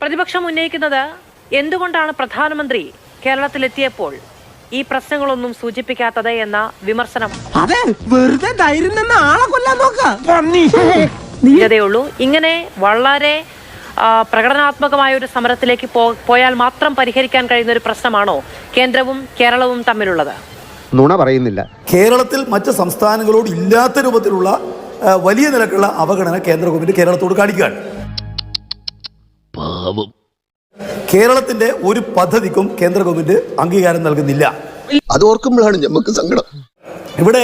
പ്രതിപക്ഷം ഉന്നയിക്കുന്നത് എന്തുകൊണ്ടാണ് പ്രധാനമന്ത്രി കേരളത്തിലെത്തിയപ്പോൾ ഈ പ്രശ്നങ്ങളൊന്നും സൂചിപ്പിക്കാത്തത് എന്ന വിമർശനം? അതെ വെറുതെ ധൈര്യം നിന്ന് ആളെ കൊല്ലാൻ നോക്കാം. ഉള്ളൂ ഇങ്ങനെ വളരെ പ്രകടനാത്മകമായ ഒരു സമരത്തിലേക്ക് പോയാൽ മാത്രം പരിഹരിക്കാൻ കഴിയുന്ന ഒരു പ്രശ്നമാണോ കേന്ദ്രവും കേരളവും തമ്മിലുള്ളത്? നുണ പറയുന്നില്ല. കേരളത്തിൽ മറ്റ് സംസ്ഥാനങ്ങളോട് ഇല്ലാത്ത രൂപത്തിലുള്ള വലിയ നിലക്കുള്ള അവഗണന കേന്ദ്ര ഗവൺമെന്റ് കേരളത്തോട് കാണിക്കുകയാണ്. കേരളത്തിന്റെ ഒരു പദ്ധതിക്കും കേന്ദ്ര ഗവൺമെന്റ് അംഗീകാരം നൽകുന്നില്ല. അത് ഓർക്കുമ്പോഴാണ് നമുക്ക് സങ്കടം. ഇവിടെ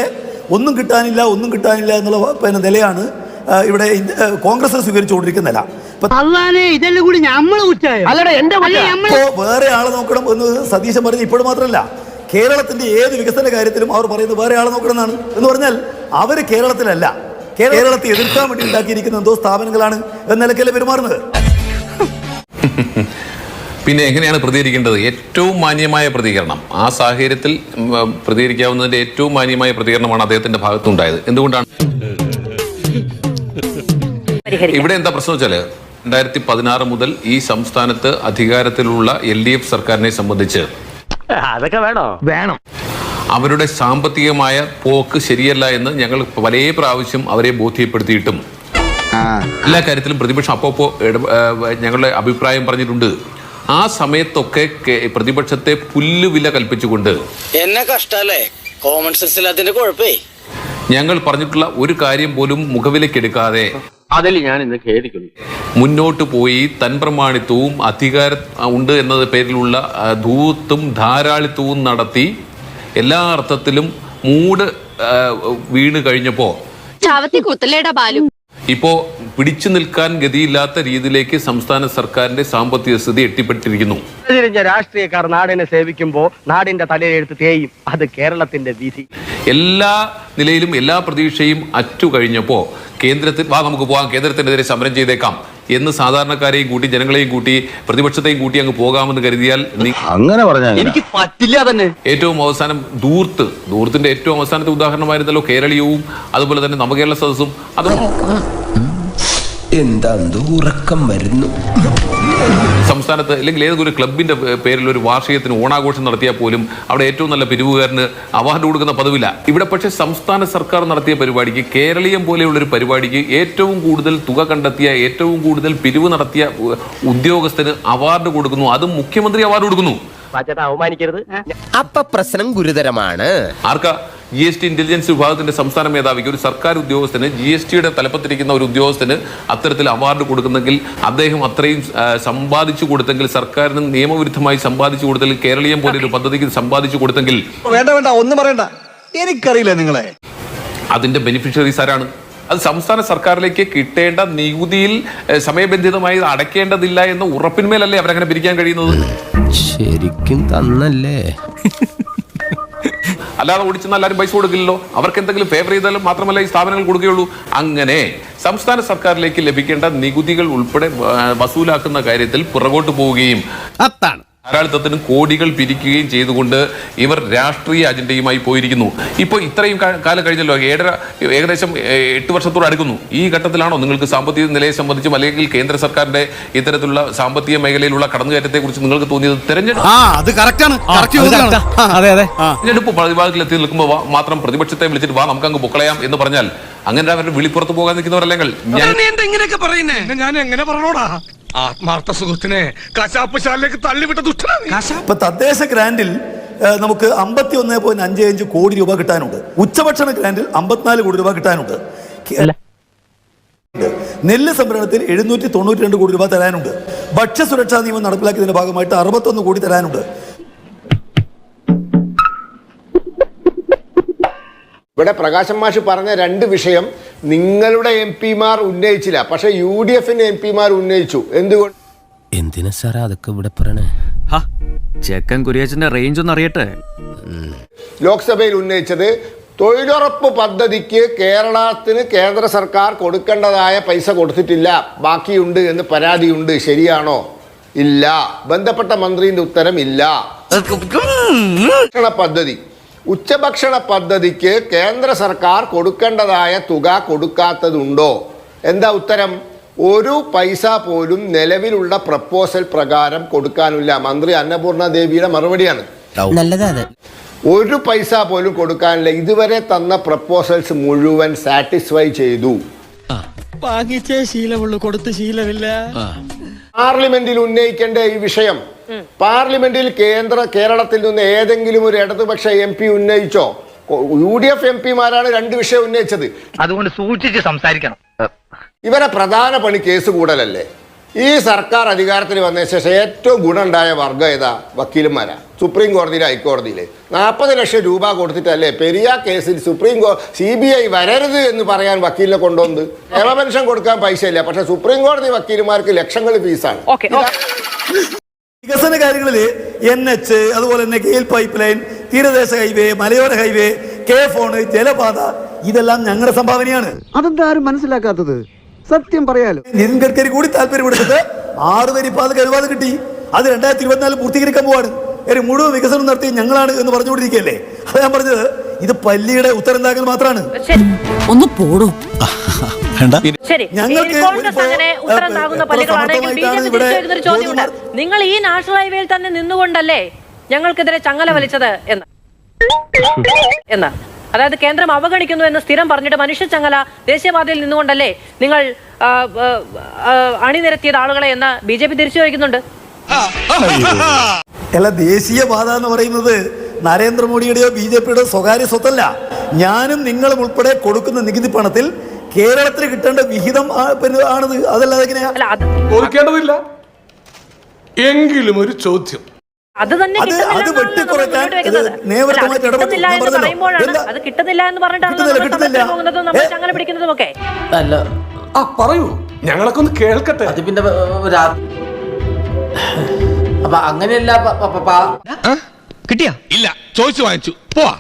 ഒന്നും കിട്ടാനില്ല ഒന്നും കിട്ടാനില്ല എന്നുള്ള പിന്നെ നിലയാണ് ഇവിടെ കോൺഗ്രസ് സ്വീകരിച്ചുകൊണ്ടിരിക്കുന്ന നില. വേറെ ആളെ നോക്കണം എന്ന് സതീശൻ പറഞ്ഞ് ഇപ്പോഴും മാത്രമല്ല കേരളത്തിന്റെ ഏത് വികസന കാര്യത്തിലും അവർ പറയുന്നത് വേറെ ആളെ നോക്കണമെന്നാണ് എന്ന് പറഞ്ഞാൽ അവർ കേരളത്തിലല്ല. കേരളത്തെ എതിർക്കാൻ വേണ്ടി ഉണ്ടാക്കിയിരിക്കുന്ന എന്തോ സ്ഥാപനങ്ങളാണ് എന്ന നിലക്കല്ലേ പെരുമാറുന്നത്? പിന്നെ എങ്ങനെയാണ് പ്രതികരിക്കേണ്ടത്? ഏറ്റവും മാന്യമായ പ്രതികരണം. ആ സാഹചര്യത്തിൽ പ്രതികരിക്കാവുന്നതിന്റെ ഏറ്റവും മാന്യമായ പ്രതികരണമാണ് അദ്ദേഹത്തിന്റെ ഭാഗത്തുണ്ടായത്. എന്തുകൊണ്ടാണ്? ഇവിടെ എന്താ പ്രശ്നം വെച്ചാൽ രണ്ടായിരത്തി പതിനാറ് മുതൽ ഈ സംസ്ഥാനത്ത് അധികാരത്തിലുള്ള എൽ ഡി എഫ് സർക്കാരിനെ സംബന്ധിച്ച് അതൊക്കെ വേണോ? വേണം. അവരുടെ സാമ്പത്തികമായ പോക്ക് ശരിയല്ല എന്ന് ഞങ്ങൾ പല പ്രാവശ്യം അവരെ ബോധ്യപ്പെടുത്തിയിട്ടും. എല്ലാ കാര്യത്തിലും പ്രതിപക്ഷം അപ്പോ ഞങ്ങളുടെ അഭിപ്രായം പറഞ്ഞിട്ടുണ്ട്. ആ സമയത്തൊക്കെ പ്രതിപക്ഷത്തെ പുല്ലുവില കൽപ്പിച്ചുകൊണ്ട്. എന്നെ കഷ്ടല്ലേ? കോമൺ സെൻസ് അതിന്റെ കുഴപ്പേ. ഞങ്ങൾ പറഞ്ഞിട്ടുള്ള ഒരു കാര്യം പോലും മുഖവിലക്കെടുക്കാതെ അതിൽ ഞാൻ ഇന്ന് ഖേദിക്കുന്നു. മുന്നോട്ട് പോയി തൻപ്രമാണിത്വവും അധികാര ഉണ്ട് എന്നത് പേരിലുള്ള ധൂത്തും ധാരാളിത്വവും നടത്തി എല്ലാ അർത്ഥത്തിലും മൂട് വീണ് കഴിഞ്ഞപ്പോ ബാലു. ഇപ്പോ പിടിച്ചു നിൽക്കാൻ ഗതിയില്ലാത്ത രീതിയിലേക്ക് സംസ്ഥാന സർക്കാരിന്റെ സാമ്പത്തിക സ്ഥിതി എത്തിപ്പെട്ടിരിക്കുന്നു. രാഷ്ട്രീയക്കാർ നാടിനെ സേവിക്കുമ്പോ നാടിന്റെ തലയിലെടുത്ത് തേയും. അത് കേരളത്തിന്റെ വിധി. എല്ലാ നിലയിലും എല്ലാ പ്രതീക്ഷയും അറ്റു കഴിഞ്ഞപ്പോ കേന്ദ്രത്തിൽ വാ നമുക്ക് പോകാം കേന്ദ്രത്തിനെതിരെ സമരം ചെയ്തേക്കാം എന്ന് സാധാരണക്കാരെയും കൂട്ടി ജനങ്ങളെയും കൂട്ടി പ്രതിപക്ഷത്തെയും കൂട്ടി അങ്ങ് പോകാമെന്ന് കരുതിയാൽ അങ്ങനെ പറഞ്ഞാൽ എനിക്ക് പറ്റില്ല തന്നെ ഏറ്റവും അവസാനം ദൂർത്ത്. ദൂർത്തിന്റെ ഏറ്റവും അവസാനത്തെ ഉദാഹരണമായിരുന്നല്ലോ കേരളീയവും അതുപോലെ തന്നെ നവകേരള സദസ്സും. അത് എന്താ ഉറക്കം വരുന്നു. സംസ്ഥാനത്ത് അല്ലെങ്കിൽ ഏതൊരു ക്ലബിന്റെ പേരിൽ ഒരു വാർഷികത്തിന് ഓണാഘോഷം നടത്തിയാൽ പോലും അവിടെ ഏറ്റവും നല്ല പിരിവുകാരന് അവാർഡ് കൊടുക്കുന്ന പതിവില്ല. ഇവിടെ പക്ഷേ സംസ്ഥാന സർക്കാർ നടത്തിയ പരിപാടിക്ക് കേരളീയം പോലെയുള്ള ഒരു പരിപാടിക്ക് ഏറ്റവും കൂടുതൽ തുക കണ്ടെത്തിയ ഏറ്റവും കൂടുതൽ പിരിവ് നടത്തിയ ഉദ്യോഗസ്ഥന് അവാർഡ് കൊടുക്കുന്നു. അതും മുഖ്യമന്ത്രി അവാർഡ് കൊടുക്കുന്നു. അവമാനിക്കരുത്. അപ്പൊ പ്രശ്നം ഗുരുതരമാണ്. ആർക്കാ? ജി എസ് ടി ഇന്റലിജൻസ് വിഭാഗത്തിന്റെ സംസ്ഥാന മേധാവിക്ക് ഒരു സർക്കാർ ഉദ്യോഗസ്ഥന് ജി എസ് ടിയുടെ തലപ്പത്തിരിക്കുന്ന ഒരു ഉദ്യോഗസ്ഥന് അത്തരത്തിൽ അവാർഡ് കൊടുക്കുന്നെങ്കിൽ അദ്ദേഹം അത്രയും സമ്പാദിച്ചു കൊടുത്തെങ്കിൽ സർക്കാരിന് നിയമവിരുദ്ധമായി സമ്പാദിച്ചു കൊടുത്തെങ്കിൽ കേരളീയം പോലെ ഒരു പദ്ധതിക്ക് സമ്പാദിച്ചു കൊടുത്തെങ്കിൽ വേണ്ട വേണ്ട ഒന്നും പറയണ്ട. എനിക്കറിയില്ല നിങ്ങളെ. അതിന്റെ ബെനിഫിഷ്യറീസ് ആരാണ്? അത് സംസ്ഥാന സർക്കാരിലേക്ക് കിട്ടേണ്ട നികുതിയിൽ സമയബന്ധിതമായി അടയ്ക്കേണ്ടതില്ല എന്ന ഉറപ്പിന്മേലല്ലേ അവരങ്ങനെ പിരിക്കാൻ കഴിയുന്നത്? ശരിക്കും തന്നല്ലേ? അല്ലാതെ ഓടിച്ചെന്നാൽ എല്ലാവരും പൈസ കൊടുക്കില്ലല്ലോ. അവർക്ക് എന്തെങ്കിലും ഫേവർ ചെയ്താലും മാത്രമല്ല ഈ സ്ഥാപനങ്ങൾ കൊടുക്കുകയുള്ളൂ. അങ്ങനെ സംസ്ഥാന സർക്കാരിലേക്ക് ലഭിക്കേണ്ട നികുതികൾ ഉൾപ്പെടെ വസൂലാക്കുന്ന കാര്യത്തിൽ പുറകോട്ട് പോവുകയും അത്താണ് ധാരാളിത്തത്തിന് കോടികൾ പിരിക്കുകയും ചെയ്തുകൊണ്ട് ഇവർ രാഷ്ട്രീയ അജണ്ടയുമായി പോയിരിക്കുന്നു. ഇപ്പോൾ ഇത്രയും കാലം കഴിഞ്ഞല്ലോ. ഏഴര ഏകദേശം എട്ട് വർഷത്തോട് അടുക്കുന്നു. ഈ ഘട്ടത്തിലാണോ നിങ്ങൾക്ക് സാമ്പത്തിക നിലയെ സംബന്ധിച്ചും അല്ലെങ്കിൽ കേന്ദ്ര സർക്കാരിന്റെ ഇത്തരത്തിലുള്ള സാമ്പത്തിക മേഖലയിലുള്ള കടന്നുകയറ്റത്തെ കുറിച്ച് നിങ്ങൾക്ക് തോന്നിയത് തെരഞ്ഞെടുപ്പ് ആ അത് കറക്റ്റ് ആണ്. അതെ അതെ. തെരഞ്ഞെടുപ്പ് പ്രതിഭാഗത്തിൽ എത്തി നിൽക്കുമ്പോൾ മാത്രം പ്രതിപക്ഷത്തെ വിളിച്ചിട്ട് വാ നമുക്ക് അങ്ങ് പൊക്കളയാം എന്ന് പറഞ്ഞാൽ അങ്ങനെ അവരുടെ വിളിപ്പുറത്ത് പോകാൻ നിൽക്കുന്നവരല്ലെങ്കിൽ ഞാൻ ഇങ്ങനെയൊക്കെ പറയുന്നേ? ഞാൻ എങ്ങനെ പറഞ്ഞോടാ ആത്മാർത്ഥ സുഹൃത്തിനെ കശാപ്പ് ശാലയിലേക്ക് തള്ളിവിട്ട ദുഷ്ടനാണ്. കശാപ്പ്? തദ്ദേശ ഗ്രാൻഡിൽ നമുക്ക് അമ്പത്തി ഒന്ന് പോയിന്റ് അഞ്ച് അഞ്ച് കോടി രൂപ കിട്ടാനുണ്ട്. ഉച്ചഭക്ഷണ ഗ്രാൻഡിൽ അമ്പത്തിനാല് കോടി രൂപ കിട്ടാനുണ്ട്. നെല്ല് സംഭരണത്തിൽ എഴുന്നൂറ്റി തൊണ്ണൂറ്റി രണ്ട് കോടി രൂപ തരാനുണ്ട്. ഭക്ഷ്യസുരക്ഷാ നിയമം നടപ്പിലാക്കിയതിന്റെ ഭാഗമായിട്ട് അറുപത്തൊന്ന് കോടി തരാനുണ്ട്. ഇവിടെ പ്രകാശം മാഷ് പറഞ്ഞ രണ്ട് വിഷയം നിങ്ങളുടെ എം പിമാർ ഉന്നയിച്ചില്ല. പക്ഷെ യു ഡി എഫിന്റെ എം പിമാർ ഉന്നയിച്ചു. എന്തുകൊണ്ട്? എന്തിനാ സാറാ അതൊക്കെ ഇവിടെ പറയണേ? ചെക്കൻ കുരിയച്ചന്റെ റേഞ്ച് ഒന്ന് അറിയട്ടെ. ലോക്സഭയിൽ ഉന്നയിച്ചത് തൊഴിലുറപ്പ് പദ്ധതിക്ക് കേരളത്തിന് കേന്ദ്ര സർക്കാർ കൊടുക്കേണ്ടതായ പൈസ കൊടുത്തിട്ടില്ല. ബാക്കിയുണ്ട് എന്ന് പരാതിയുണ്ട്. ശരിയാണോ? ഇല്ല. ബന്ധപ്പെട്ട മന്ത്രിന്റെ ഉത്തരം ഇല്ല. പദ്ധതി. ഉച്ചഭക്ഷണ പദ്ധതിക്ക് കേന്ദ്ര സർക്കാർ കൊടുക്കേണ്ടതായ തുക കൊടുക്കാത്തതുണ്ടോ? എന്താ ഉത്തരം? ഒരു പൈസ പോലും നിലവിലുള്ള പ്രപ്പോസൽ പ്രകാരം കൊടുക്കാനില്ല. മന്ത്രി അന്നപൂർണ ദേവിയുടെ മറുപടിയാണ്. ഒരു പൈസ പോലും കൊടുക്കാനില്ല. ഇതുവരെ തന്ന പ്രപ്പോസൽസ് മുഴുവൻ സാറ്റിസ്ഫൈ ചെയ്തു. വാങ്ങിച്ചേ ശീലമുള്ളൂ. കൊടുത്ത് ശീലമില്ല. പാർലമെന്റിൽ ഉന്നയിക്കേണ്ട ഈ വിഷയം പാർലമെന്റിൽ കേന്ദ്ര കേരളത്തിൽ നിന്ന് ഏതെങ്കിലും ഒരു ഇടതുപക്ഷ എം പി ഉന്നയിച്ചോ? യു ഡി എഫ് എം പിമാരാണ് രണ്ട് വിഷയം ഉന്നയിച്ചത്. അതുകൊണ്ട് സൂക്ഷിച്ച് സംസാരിക്കണം. ഇവരെ പ്രധാന പണി കേസ് കൂടലല്ലേ? ഈ സർക്കാർ അധികാരത്തിൽ വന്ന ശേഷം ഏറ്റവും ഗുണമുണ്ടായ വർഗം ഏതാ? വക്കീലന്മാരാ. സുപ്രീം കോടതിയിൽ ഹൈക്കോടതിയിൽ നാൽപ്പത് ലക്ഷം രൂപ കൊടുത്തിട്ടല്ലേ പെരിയ കേസിൽ സുപ്രീം കോ സി ബി ഐ വരരുത് എന്ന് പറയാൻ വക്കീലിനെ കൊണ്ടുവന്ന് നിയമപെൻഷൻ കൊടുക്കാൻ പൈസ ഇല്ല പക്ഷെ സുപ്രീം കോടതി വക്കീലുമാർക്ക് ലക്ഷങ്ങൾ ഫീസാണ്. ഓക്കെ. വികസന കാര്യങ്ങളിൽ എൻ എച്ച് അതുപോലെ തന്നെ ഗെയിൽ പൈപ്പ് ലൈൻ തീരദേശ ഹൈവേ മലയോര ഹൈവേ കെ ഫോണ് ജലപാത ഇതെല്ലാം ഞങ്ങളുടെ സംഭാവനയാണ്. അതെന്താ ആരും മനസ്സിലാക്കാത്തത്? സത്യം പറയാലോ. നിതിൻ ഗഡ്കരി കൂടി താല്പര്യപ്പെടുത്തിട്ട് ആറ് വരി പാത അനുവാദം കിട്ടി. അത് രണ്ടായിരത്തി ഇരുപത്തിനാല് പൂർത്തീകരിക്കാൻ പോവാണ്. ഒരു മുഴുവൻ വികസനം നടത്തി ഞങ്ങളാണ് എന്ന് പറഞ്ഞുകൊണ്ടിരിക്കുകയല്ലേ? അത് ഞാൻ പറഞ്ഞത്. ഇത് പല്ലിയുടെ ഉത്തരണ്ടാക്കൽ മാത്രമാണ്. ഒന്ന് പോടോ. ശരി കോൺഗ്രസ് അങ്ങനെ ഉത്തരം താകുന്ന പള്ളികളാണെങ്കിൽ ബി ജെ പി തിരിച്ചു ഒരു ചോദ്യമുണ്ട് നിങ്ങൾ ഈ നാഷണൽ ഹൈവേയിൽ തന്നെ നിന്നുകൊണ്ടല്ലേ ഞങ്ങൾക്കെതിരെ ചങ്ങല വലിച്ചത് എന്ന്? എന്ന്. അതായത് കേന്ദ്രം അവഗണിക്കുന്നു എന്ന് സ്ഥിരം പറഞ്ഞിട്ട് മനുഷ്യ ചങ്ങല ദേശീയപാതയിൽ നിന്നുകൊണ്ടല്ലേ നിങ്ങൾ അണിനിരത്തിയത് ആളുകളെ എന്ന് ബി ജെ പി തിരിച്ചു ചോദിക്കുന്നുണ്ട്. അല്ല ദേശീയപാത എന്ന് പറയുന്നത് നരേന്ദ്രമോദിയുടെയോ ബി ജെ പിയുടെയോ സ്വകാര്യ സ്വത്തല്ല. ഞാനും നിങ്ങളും ഉൾപ്പെടെ കൊടുക്കുന്ന നികുതി പണത്തിൽ കേരളത്തിന് കിട്ടേണ്ട വിഹിതം ആണിത്. അതല്ലാതെ എങ്ങനെയാ? എങ്കിലും ഒരു ചോദ്യം. അത് തന്നെ കിട്ടുന്നില്ല അത് കിട്ടുന്നില്ല എന്ന് ഞാൻ പറയുമ്പോഴാണ് അത് കിട്ടുന്നില്ല എന്ന് പറഞ്ഞിട്ടാണ് കിട്ടുന്നില്ല, നമ്മൾ കിട്ടുന്നില്ല. സമരത്തിന് പോകുന്നതും. നമ്മൾ ചങ്ങല പിടിക്കുന്നതും ഒക്കെ. അല്ല. ആ പറയൂ. ഞങ്ങളൊക്കെ ഒന്ന് കേൾക്കട്ടെ. അത് പിന്നെ അപ്പൊ അങ്ങനെയല്ല കിട്ടിയാ? ഇല്ല ചോദിച്ചു വാങ്ങിച്ചു. പോവാ.